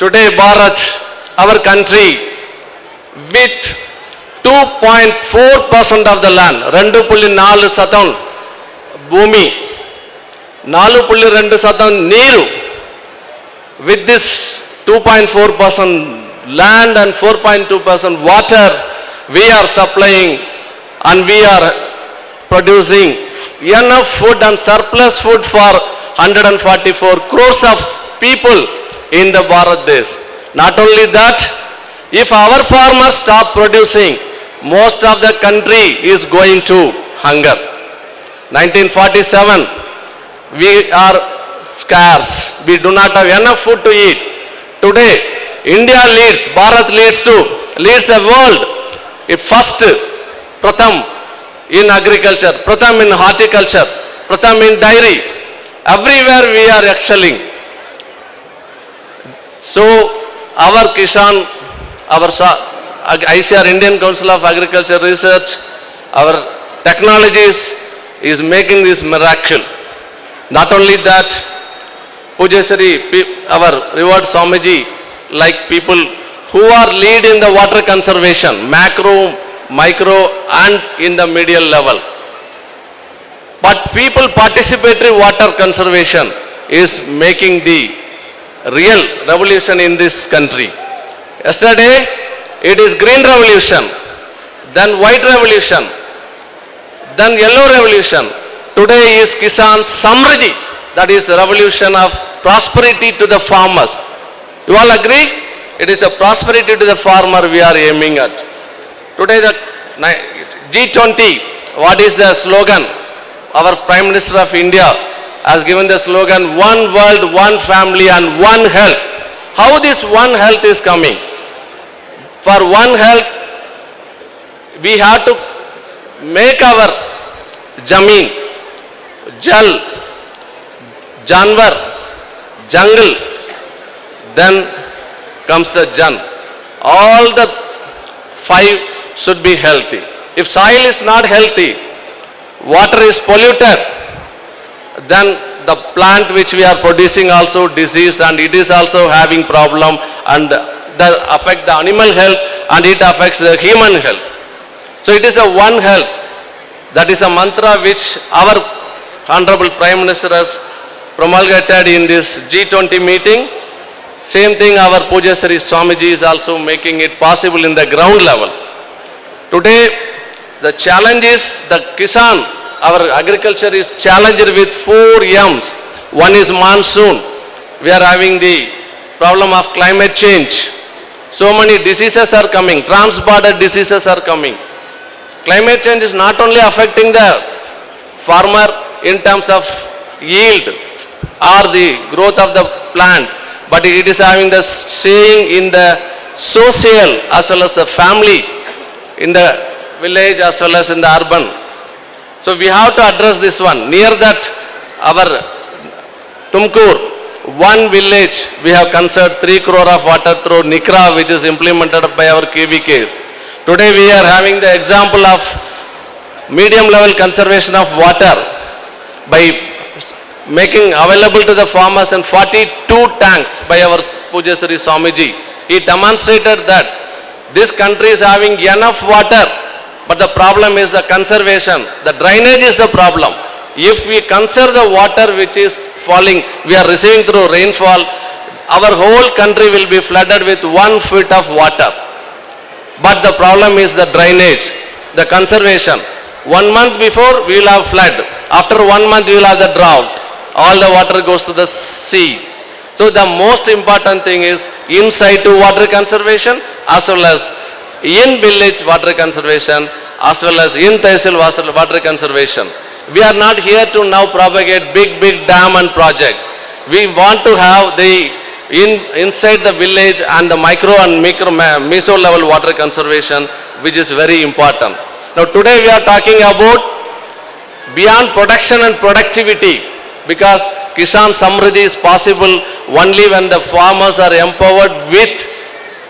Today Bharat our country with two point four percent of the land రెండు పుల్లి నాలుగు శాతం భూమి నాలుగు పుల్లి రెండు శాతం నీరు. With this two point four percent land and four point two percent water we're supplying and we're producing enough food and surplus food for hundred and forty four crores of people in the Bharat Desh. Not only that, if our farmers stop producing, most of the country is going to hunger. 1947, we are scarce. We do not have enough food to eat. Today, India leads, Bharat leads to, leads the world. It first, Pratham in agriculture, Pratham in horticulture, Pratham in dairy. Everywhere we are excelling. So, our Kishan, our ICR, Indian Council of Agriculture Research, our technologies is making this miracle. Not only that, Pujasari, our reward Swamiji, like people who are lead in the water conservation, macro, micro and in the medial level. But people participatory water conservation is making the real revolution in this country. Yesterday, it is green revolution, then white revolution, then yellow revolution. Today is Kisan Samriddhi, that is the revolution of prosperity to the farmers. You all agree? It is the prosperity to the farmer we are aiming at. Today the ni- G20, what is the slogan? Our Prime Minister of India has given the slogan, one world, one family and one health. How this one health is coming? For one health, we have to make our jameen, jal, janwar, jungle, then comes the jan. All the five should be healthy. If soil is not healthy, water is polluted, then the plant which we are producing also disease and it is also having problem and that affect the animal health and it affects the human health. So it is the one health. That is a mantra which our Honorable Prime Minister has promulgated in this G20 meeting. Same thing our Pujasari Swamiji is also making it possible in the ground level. Today, the challenge is the Kisan, our agriculture is challenged with four M's. One is monsoon. We are having the problem of climate change. So many diseases are coming, trans-border diseases are coming. Climate change is not only affecting the farmer in terms of yield or the growth of the plant, but it is having the saying in the social as well as the family, in the village as well as in the urban. So we have to address this one. Near that, our Tumkur, one village, we have conserved 3 crore of water through Nikra, which is implemented by our KVKs. Today we are having the example of medium level conservation of water by making available to the farmers in 42 tanks by our Pujasari Swamiji. He demonstrated that this country is having enough water, but the problem is the conservation. The drainage is the problem. If we conserve the water which is falling, we are receiving through rainfall, our whole country will be flooded with one foot of water. But the problem is the drainage, the conservation. One month before, we will have flood. After one month, we will have the drought. All the water goes to the sea. So the most important thing is inside to water conservation as well as in village water conservation as well as in tehsil water conservation. We are not here to now propagate big, big dam and projects. We want to have the in, inside the village and the micro and micro, meso level water conservation, which is very important. Now today we are talking about beyond production and productivity because Kisan Samriddhi is possible only when the farmers are empowered with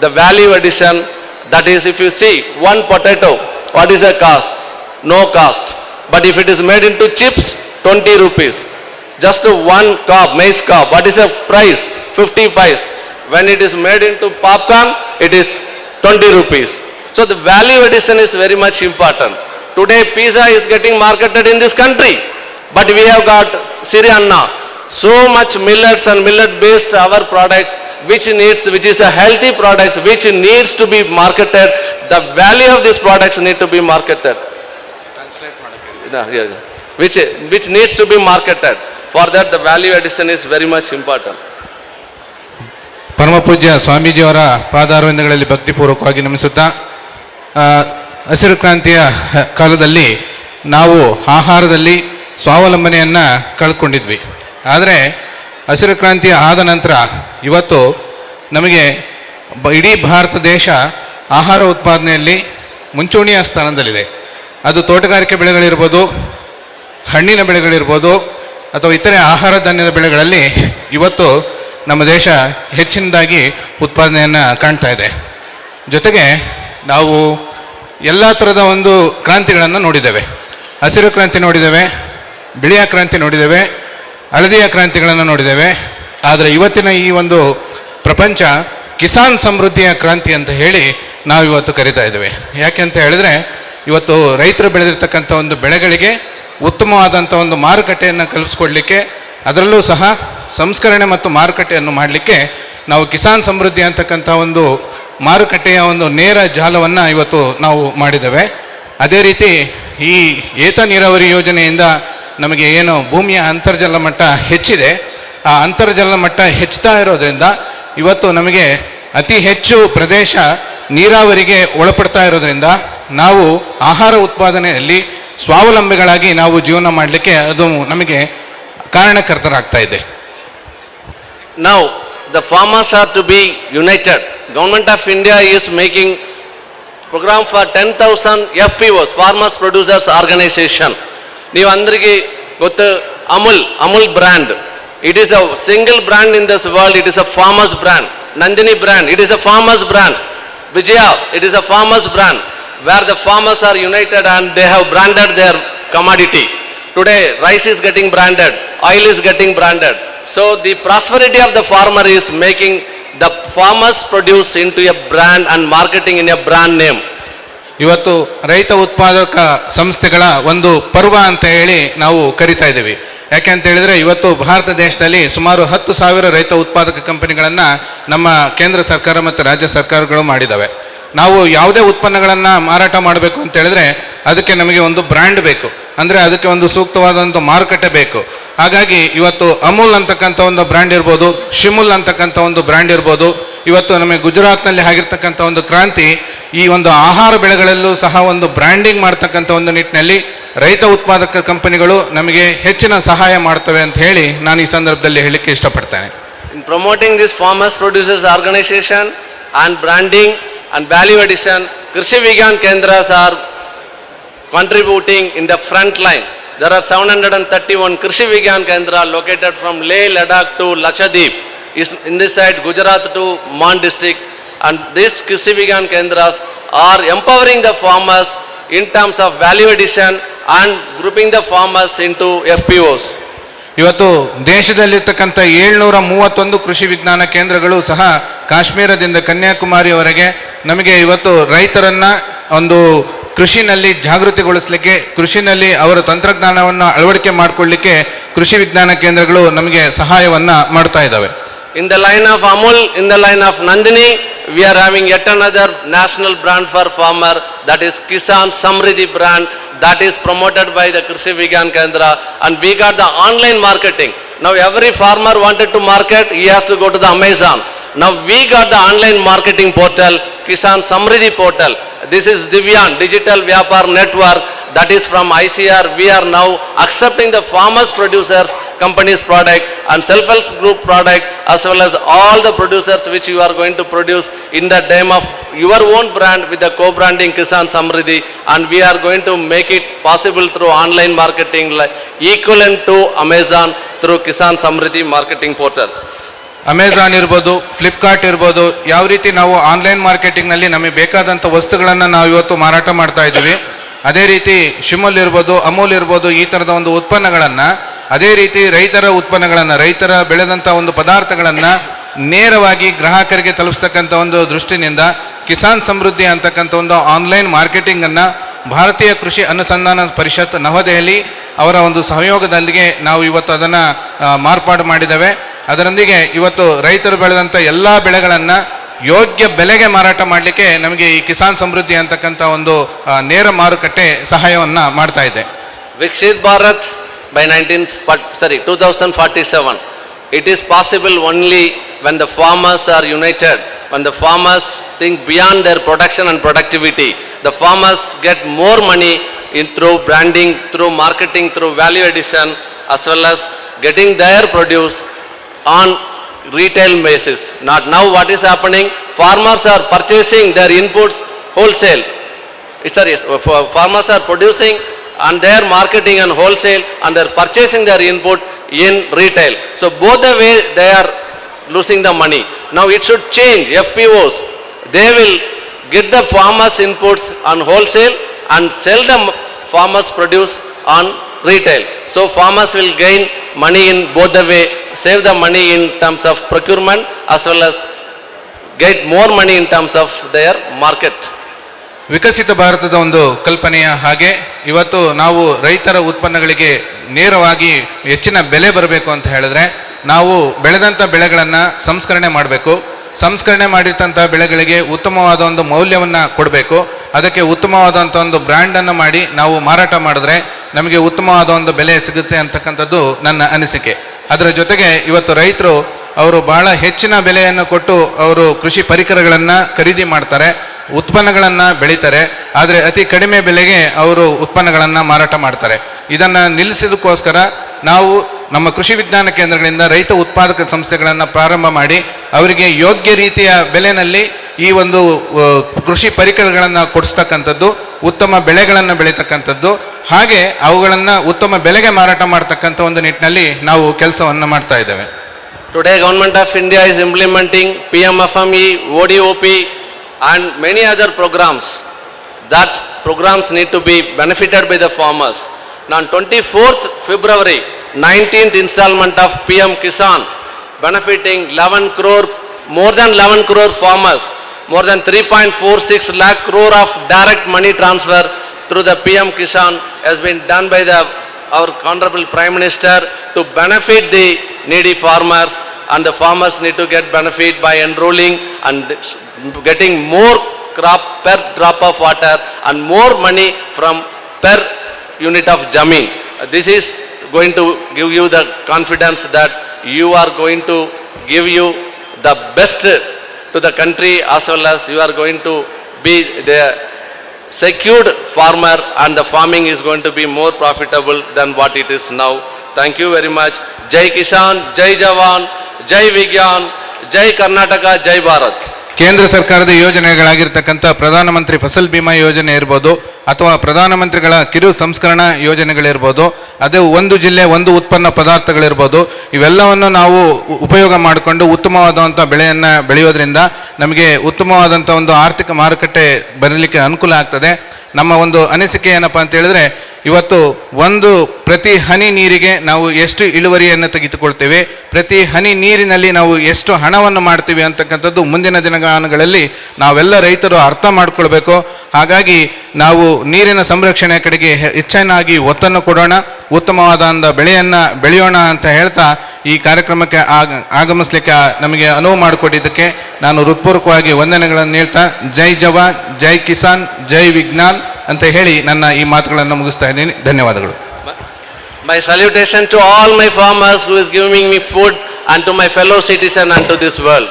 the value addition. That is, if you see one potato, what is the cost no cost but if it is made into chips twenty rupees just one cup maize cup what is the price fifty paise when it is made into popcorn it is twenty rupees so the value addition is very much important today pizza is getting marketed in this country but we have got సిరియన్నా so much millets and millet based our products which needs, which is a healthy products which needs to be marketed. The value of these products need to be marketed. Yeah, yeah, yeah. Which, which needs to be marketed. For that, the value addition is very much important. ಪರಮಪೂಜ್ಯ ಸ್ವಾಮೀಜಿಯವರ ಪಾದಾರವಿಂದಗಳಲ್ಲಿ ಭಕ್ತಿಪೂರ್ವಕವಾಗಿ ನಮಿಸುತ್ತಾ ಹಸಿರು ಕ್ರಾಂತಿಯ ಕಾಲದಲ್ಲಿ ನಾವು ಆಹಾರದಲ್ಲಿ ಸ್ವಾವಲಂಬನೆಯನ್ನು ಕಳ್ಕೊಂಡಿದ್ವಿ ಆದರೆ ಹಸಿರು ಕ್ರಾಂತಿ ಆದ ನಂತರ ಇವತ್ತು ನಮಗೆ ಇಡೀ ಭಾರತ ದೇಶ ಆಹಾರ ಉತ್ಪಾದನೆಯಲ್ಲಿ ಮುಂಚೂಣಿಯ ಸ್ಥಾನದಲ್ಲಿದೆ. ಅದು ತೋಟಗಾರಿಕೆ ಬೆಳೆಗಳಿರ್ಬೋದು, ಹಣ್ಣಿನ ಬೆಳೆಗಳಿರ್ಬೋದು, ಅಥವಾ ಇತರೆ ಆಹಾರ ಧಾನ್ಯದ ಬೆಳೆಗಳಲ್ಲಿ ಇವತ್ತು ನಮ್ಮ ದೇಶ ಹೆಚ್ಚಿನದಾಗಿ ಉತ್ಪಾದನೆಯನ್ನು ಕಾಣ್ತಾ ಇದೆ. ಜೊತೆಗೆ ನಾವು ಎಲ್ಲ ಥರದ ಒಂದು ಕ್ರಾಂತಿಗಳನ್ನು ನೋಡಿದ್ದೇವೆ. ಹಸಿರು ಕ್ರಾಂತಿ ನೋಡಿದ್ದೇವೆ, ಬಿಳಿಯ ಕ್ರಾಂತಿ ನೋಡಿದ್ದೇವೆ ಹಳದಿಯ ಕ್ರಾಂತಿಗಳನ್ನು ನೋಡಿದ್ದೇವೆ. ಆದರೆ ಇವತ್ತಿನ ಈ ಒಂದು ಪ್ರಪಂಚ ಕಿಸಾನ್ ಸಮೃದ್ಧಿಯ ಕ್ರಾಂತಿ ಅಂತ ಹೇಳಿ ನಾವು ಇವತ್ತು ಕರಿತಾ ಇದ್ದೇವೆ. ಯಾಕೆ ಅಂತ ಹೇಳಿದ್ರೆ, ಇವತ್ತು ರೈತರು ಬೆಳೆದಿರ್ತಕ್ಕಂಥ ಒಂದು ಬೆಳೆಗಳಿಗೆ ಉತ್ತಮವಾದಂಥ ಒಂದು ಮಾರುಕಟ್ಟೆಯನ್ನು ಕಲ್ಪಿಸ್ಕೊಡ್ಲಿಕ್ಕೆ, ಅದರಲ್ಲೂ ಸಹ ಸಂಸ್ಕರಣೆ ಮತ್ತು ಮಾರುಕಟ್ಟೆಯನ್ನು ಮಾಡಲಿಕ್ಕೆ ನಾವು ಕಿಸಾನ್ ಸಮೃದ್ಧಿ ಅಂತಕ್ಕಂಥ ಒಂದು ಮಾರುಕಟ್ಟೆಯ ಒಂದು ನೇರ ಜಾಲವನ್ನು ಇವತ್ತು ನಾವು ಮಾಡಿದ್ದೇವೆ. ಅದೇ ರೀತಿ ಈ ಏತ ನೀರಾವರಿ ಯೋಜನೆಯಿಂದ ನಮಗೆ ಏನು ಭೂಮಿಯ ಅಂತರ್ಜಲ ಮಟ್ಟ ಹೆಚ್ಚಿದೆ ಆ ಅಂತರ್ಜಲ ಮಟ್ಟ ಹೆಚ್ಚುತ್ತಾ ಇರೋದ್ರಿಂದ ಇವತ್ತು ನಮಗೆ ಅತಿ ಹೆಚ್ಚು ಪ್ರದೇಶ ನೀರಾವರಿಗೆ ಒಳಪಡ್ತಾ ಇರೋದ್ರಿಂದ ನಾವು ಆಹಾರ ಉತ್ಪಾದನೆಯಲ್ಲಿ ಸ್ವಾವಲಂಬಿಗಳಾಗಿ ನಾವು ಜೀವನ ಮಾಡಲಿಕ್ಕೆ ಅದು ನಮಗೆ ಕಾರಣಕರ್ತರಾಗ್ತಾ ಇದೆ ನಾವು the farmers are to be united government of India is making programme for ten thousand F 10,000 FPOs, farmers producers Organization. ನೀವು ಅಂದ್ರಿಗೆ ಗೊತ್ತು Amul Amul brand it is a single brand in this world it is a farmers brand Nandini brand it is a farmers brand Vijaya it is a farmers brand where the farmers are united and they have branded their commodity. Today, rice is getting branded, oil is getting branded. So the prosperity of the farmer is making the farmers produce into a brand and marketing in a brand name. ಇವತ್ತು ರೈತ ಉತ್ಪಾದಕ ಸಂಸ್ಥೆಗಳ ಒಂದು ಪರ್ವ ಅಂತ ಹೇಳಿ ನಾವು ಕರಿತಾ ಇದ್ದೀವಿ. ಯಾಕೆ ಅಂತ ಹೇಳಿದ್ರೆ ಇವತ್ತು ಭಾರತ ದೇಶದಲ್ಲಿ ಸುಮಾರು ಹತ್ತು ಸಾವಿರ ರೈತ ಉತ್ಪಾದಕ ಕಂಪನಿಗಳನ್ನು ನಮ್ಮ ಕೇಂದ್ರ ಸರ್ಕಾರ ಮತ್ತು ರಾಜ್ಯ ಸರ್ಕಾರಗಳು ಮಾಡಿದ್ದಾವೆ. ನಾವು ಯಾವುದೇ ಉತ್ಪನ್ನಗಳನ್ನು ಮಾರಾಟ ಮಾಡಬೇಕು ಅಂತ ಹೇಳಿದ್ರೆ ಅದಕ್ಕೆ ನಮಗೆ ಒಂದು ಬ್ರ್ಯಾಂಡ್ ಬೇಕು. ಅಂದರೆ ಅದಕ್ಕೆ ಒಂದು ಸೂಕ್ತವಾದಂಥ ಮಾರುಕಟ್ಟೆ ಬೇಕು. ಹಾಗಾಗಿ ಇವತ್ತು ಅಮೂಲ್ ಅಂತಕ್ಕಂಥ ಒಂದು ಬ್ರ್ಯಾಂಡ್ ಇರ್ಬೋದು, ಶಿಮುಲ್ ಅಂತಕ್ಕಂಥ ಒಂದು ಬ್ರ್ಯಾಂಡ್ ಇರ್ಬೋದು ಇವತ್ತು ನಮಗೆ ಗುಜರಾತ್ನಲ್ಲಿ ಆಗಿರ್ತಕ್ಕಂಥ ಒಂದು ಕ್ರಾಂತಿ, ಈ ಒಂದು ಆಹಾರ ಬೆಳೆಗಳಲ್ಲೂ ಸಹ ಒಂದು ಬ್ರ್ಯಾಂಡಿಂಗ್ ಮಾಡ್ತಕ್ಕಂಥ ಒಂದು ನಿಟ್ಟಿನಲ್ಲಿ ರೈತ ಉತ್ಪಾದಕ ಕಂಪನಿಗಳು ನಮಗೆ ಹೆಚ್ಚಿನ ಸಹಾಯ ಮಾಡ್ತವೆ ಅಂತ ಹೇಳಿ ನಾನು ಈ ಸಂದರ್ಭದಲ್ಲಿ ಹೇಳಿಕ್ಕೆ ಇಷ್ಟಪಡ್ತೇನೆ. In promoting this farmers producers organisation and branding and value addition Krishi Vigyan Kendra sir contributing in the front line there are seven hundred and thirty one Krishi Vigyan Kendra located from Leh Ladakh to Lakshadweep is in this side Gujarat to Man district. And these Krishi Vigyan Kendras are empowering the farmers in terms of value addition and grouping the farmers into FPOs. ಇವತ್ತು ದೇಶದಲ್ಲಿರ್ತಕ್ಕಂಥ ಏಳ್ನೂರ ಮೂವತ್ತೊಂದು ಕೃಷಿ ವಿಜ್ಞಾನ ಕೇಂದ್ರಗಳು ಸಹ ಕಾಶ್ಮೀರದಿಂದ ಕನ್ಯಾಕುಮಾರಿಯವರೆಗೆ ನಮಗೆ ಇವತ್ತು ರೈತರನ್ನ ಒಂದು ಕೃಷಿನಲ್ಲಿ ಜಾಗೃತಿಗೊಳಿಸಲಿಕ್ಕೆ, ಕೃಷಿನಲ್ಲಿ ಅವರ ತಂತ್ರಜ್ಞಾನವನ್ನು ಅಳವಡಿಕೆ ಮಾಡಿಕೊಳ್ಳಿಕ್ಕೆ ಕೃಷಿ ವಿಜ್ಞಾನ ಕೇಂದ್ರಗಳು ನಮಗೆ ಸಹಾಯವನ್ನು ಮಾಡ್ತಾ ಇದ್ದಾವೆ In the line of Amul, in the line of Nandini, we are having yet another national brand for farmer, that is Kisan samridhi brand, that is promoted by the Krishi Vigyan Kendra, and we got the online marketing. Now every farmer wanted to market, he has to go to the Amazon. Now we got the online marketing portal, Kisan samridhi portal. This is Divyan, Digital Vyapar Network, that is from ICR. We are now accepting the farmers producers company's product and self-help group product as well as all the producers which you are going to produce in the name of your own brand with the co-branding Kisan Samriddhi and we are going to make it possible through online marketing like equivalent to Amazon through Kisan Samriddhi marketing portal. Amazon ಇರ್ಬೋದು ಫ್ಲಿಪ್ಕಾರ್ಟ್ ಇರ್ಬೋದು ಯಾವ ರೀತಿ ನಾವು online ಮಾರ್ಕೆಟಿಂಗ್ನಲ್ಲಿ ನಮಗೆ ಬೇಕಾದಂಥ ವಸ್ತುಗಳನ್ನು ನಾವು ಇವತ್ತು ಮಾರಾಟ ಮಾಡ್ತಾ ಇದ್ದೀವಿ ಅದೇ ರೀತಿ ಶಿಮುಲ್ ಇರ್ಬೋದು ಅಮೂಲ್ ಇರ್ಬೋದು ಈ ಥರದ ಒಂದು ಉತ್ಪನ್ನಗಳನ್ನು ಅದೇ ರೀತಿ ರೈತರ ಉತ್ಪನ್ನಗಳನ್ನು, ರೈತರ ಬೆಳೆದಂಥ ಒಂದು ಪದಾರ್ಥಗಳನ್ನು ನೇರವಾಗಿ ಗ್ರಾಹಕರಿಗೆ ತಲುಪಿಸ್ತಕ್ಕಂಥ ಒಂದು ದೃಷ್ಟಿನಿಂದ ಕಿಸಾನ್ ಸಮೃದ್ಧಿ ಅಂತಕ್ಕಂಥ ಒಂದು ಆನ್ಲೈನ್ ಮಾರ್ಕೆಟಿಂಗನ್ನು ಭಾರತೀಯ ಕೃಷಿ ಅನುಸಂಧಾನ ಪರಿಷತ್ ನವದೆಹಲಿ ಅವರ ಒಂದು ಸಹಯೋಗದೊಂದಿಗೆ ನಾವು ಇವತ್ತು ಅದನ್ನು ಮಾರ್ಪಾಡು ಮಾಡಿದ್ದೇವೆ. ಅದರೊಂದಿಗೆ ಇವತ್ತು ರೈತರು ಬೆಳೆದಂಥ ಎಲ್ಲ ಬೆಳೆಗಳನ್ನು ಯೋಗ್ಯ ಬೆಲೆಗೆ ಮಾರಾಟ ಮಾಡಲಿಕ್ಕೆ ನಮಗೆ ಈ ಕಿಸಾನ್ ಸಮೃದ್ಧಿ ಅಂತಕ್ಕಂಥ ಒಂದು ನೇರ ಮಾರುಕಟ್ಟೆ ಸಹಾಯವನ್ನು ಮಾಡ್ತಾ ಇದೆ. Vikshit Bharat by 1940, sorry, 2047. It is possible only when the farmers are united, when the farmers think beyond their production and productivity. The farmers get more money in through branding, through marketing, through value addition, as well as getting their produce on retail basis. Not now what is happening, farmers are purchasing their inputs wholesale. It's sorry, uh, for farmers are producing and they are marketing and wholesale and they are purchasing their input in retail. So both the way they are losing the money. Now it should change, FPOs, they will get the farmers inputs on wholesale and sell the farmers produce on retail. So farmers will gain money in both the way, save the money in terms of procurement as well as get more money in terms of their market. ವಿಕಸಿತ ಭಾರತದ ಒಂದು ಕಲ್ಪನೆಯ ಹಾಗೆ ಇವತ್ತು ನಾವು ರೈತರ ಉತ್ಪನ್ನಗಳಿಗೆ ನೇರವಾಗಿ ಹೆಚ್ಚಿನ ಬೆಲೆ ಬರಬೇಕು ಅಂತ ಹೇಳಿದ್ರೆ ನಾವು ಬೆಳೆದಂಥ ಬೆಳೆಗಳನ್ನು ಸಂಸ್ಕರಣೆ ಮಾಡಬೇಕು. ಸಂಸ್ಕರಣೆ ಮಾಡಿರ್ತಂಥ ಬೆಳೆಗಳಿಗೆ ಉತ್ತಮವಾದ ಒಂದು ಮೌಲ್ಯವನ್ನು ಕೊಡಬೇಕು. ಅದಕ್ಕೆ ಉತ್ತಮವಾದಂಥ ಒಂದು ಬ್ರ್ಯಾಂಡನ್ನು ಮಾಡಿ ನಾವು ಮಾರಾಟ ಮಾಡಿದ್ರೆ ನಮಗೆ ಉತ್ತಮವಾದ ಒಂದು ಬೆಲೆ ಸಿಗುತ್ತೆ ಅಂತಕ್ಕಂಥದ್ದು ನನ್ನ ಅನಿಸಿಕೆ. ಅದರ ಜೊತೆಗೆ ಇವತ್ತು ರೈತರು ಅವರು ಬಹಳ ಹೆಚ್ಚಿನ ಬೆಲೆಯನ್ನು ಕೊಟ್ಟು ಅವರು ಕೃಷಿ ಪರಿಕರಗಳನ್ನು ಖರೀದಿ ಮಾಡ್ತಾರೆ, ಉತ್ಪನ್ನಗಳನ್ನು ಬೆಳೀತಾರೆ, ಆದರೆ ಅತಿ ಕಡಿಮೆ ಬೆಲೆಗೆ ಅವರು ಉತ್ಪನ್ನಗಳನ್ನು ಮಾರಾಟ ಮಾಡ್ತಾರೆ. ಇದನ್ನು ನಿಲ್ಲಿಸಿದಕ್ಕೋಸ್ಕರ ನಾವು ನಮ್ಮ ಕೃಷಿ ವಿಜ್ಞಾನ ಕೇಂದ್ರಗಳಿಂದ ರೈತ ಉತ್ಪಾದಕ ಸಂಸ್ಥೆಗಳನ್ನು ಪ್ರಾರಂಭ ಮಾಡಿ, ಅವರಿಗೆ ಯೋಗ್ಯ ರೀತಿಯ ಬೆಲೆನಲ್ಲಿ ಈ ಒಂದು ಕೃಷಿ ಪರಿಕರಗಳನ್ನು ಕೊಡಿಸ್ತಕ್ಕಂಥದ್ದು, ಉತ್ತಮ ಬೆಳೆಗಳನ್ನು ಬೆಳೀತಕ್ಕಂಥದ್ದು, ಹಾಗೆ ಅವುಗಳನ್ನು ಉತ್ತಮ ಬೆಲೆಗೆ ಮಾರಾಟ ಮಾಡ್ತಕ್ಕಂಥ ಒಂದು ನಿಟ್ಟಿನಲ್ಲಿ ನಾವು ಕೆಲಸವನ್ನು ಮಾಡ್ತಾ ಇದ್ದೇವೆ. Today, Government of India is implementing PMFME, ODOP and many other programs. That programs need to be benefited by the farmers. Now, on 24th February, 19th installment of PM Kisan, benefiting 11 crore, more than 11 crore farmers, more than 3.46 lakh crore of direct money transfer through the PM Kisan has been done by the, our Honorable Prime Minister to benefit the needy farmers and the farmers need to get benefit by enrolling and getting more crop per drop of water and more money from per unit of Jamin. This is going to give you the confidence that you are going to give you the best to the country as well as you are going to be the secured farmer and the farming is going to be more profitable than what it is now. Thank you very much ಜೈ ಕಿಸಾನ್ ಜೈ ಜವಾನ್ ಜೈ ವಿಜ್ಞಾನ್ ಜೈ ಕರ್ನಾಟಕ ಜೈ ಭಾರತ್ ಕೇಂದ್ರ ಸರ್ಕಾರದ ಯೋಜನೆಗಳಾಗಿರ್ತಕ್ಕಂಥ ಪ್ರಧಾನಮಂತ್ರಿ ಫಸಲ್ ಬಿಮಾ ಯೋಜನೆ ಇರ್ಬೋದು ಅಥವಾ ಪ್ರಧಾನಮಂತ್ರಿಗಳ ಕಿರು ಸಂಸ್ಕರಣಾ ಯೋಜನೆಗಳಿರ್ಬೋದು, ಅದೇ ಒಂದು ಜಿಲ್ಲೆ ಒಂದು ಉತ್ಪನ್ನ ಪದಾರ್ಥಗಳಿರ್ಬೋದು, ಇವೆಲ್ಲವನ್ನು ನಾವು ಉಪಯೋಗ ಮಾಡಿಕೊಂಡು ಉತ್ತಮವಾದಂಥ ಬೆಳೆಯನ್ನು ಬೆಳೆಯೋದ್ರಿಂದ ನಮಗೆ ಉತ್ತಮವಾದಂಥ ಒಂದು ಆರ್ಥಿಕ ಮಾರುಕಟ್ಟೆ ಬರಲಿಕ್ಕೆ ಅನುಕೂಲ ಆಗ್ತದೆ. ನಮ್ಮ ಒಂದು ಅನಿಸಿಕೆ ಏನಪ್ಪ ಅಂತ ಹೇಳಿದ್ರೆ ಇವತ್ತು ಒಂದು ಪ್ರತಿ ಹನಿ ನೀರಿಗೆ ನಾವು ಎಷ್ಟು ಇಳುವರಿಯನ್ನು ತೆಗೆದುಕೊಳ್ತೇವೆ, ಪ್ರತಿ ಹನಿ ನೀರಿನಲ್ಲಿ ನಾವು ಎಷ್ಟು ಹಣವನ್ನು ಮಾಡ್ತೀವಿ ಅಂತಕ್ಕಂಥದ್ದು ಮುಂದಿನ ದಿನಮಾನಗಳಲ್ಲಿ ನಾವೆಲ್ಲ ರೈತರು ಅರ್ಥ ಮಾಡಿಕೊಳ್ಬೇಕು. ಹಾಗಾಗಿ ನಾವು ನೀರಿನ ಸಂರಕ್ಷಣೆ ಕಡೆಗೆ ಹೆಚ್ಚಿನಾಗಿ ಒತ್ತನ್ನು ಕೊಡೋಣ ಉತ್ತಮವಾದ ಬೆಳೆಯನ್ನು ಬೆಳೆಯೋಣ ಅಂತ ಹೇಳ್ತಾ ಈ ಕಾರ್ಯಕ್ರಮಕ್ಕೆ ಆಗ, ಆಗಮಿಸ್ಲಿಕ್ಕೆ ನಮಗೆ ಅನುವು ಮಾಡಿಕೊಟ್ಟಿದ್ದಕ್ಕೆ ನಾನು ಹೃತ್ಪೂರ್ವಕವಾಗಿ ವಂದನೆಗಳನ್ನು ಹೇಳ್ತಾ, ಜೈ ಜವಾನ್, ಜೈ ಕಿಸಾನ್, ಜೈ ವಿಜ್ಞಾನ್. ಅಂತ ಹೇಳಿ ನನ್ನ ಈ ಮಾತುಗಳನ್ನು ಮುಗಿಸ್ತಾ ಇದ್ದೀನಿ ಧನ್ಯವಾದಗಳು my salutation to all my farmers who is giving me food and to my fellow citizen and to this world.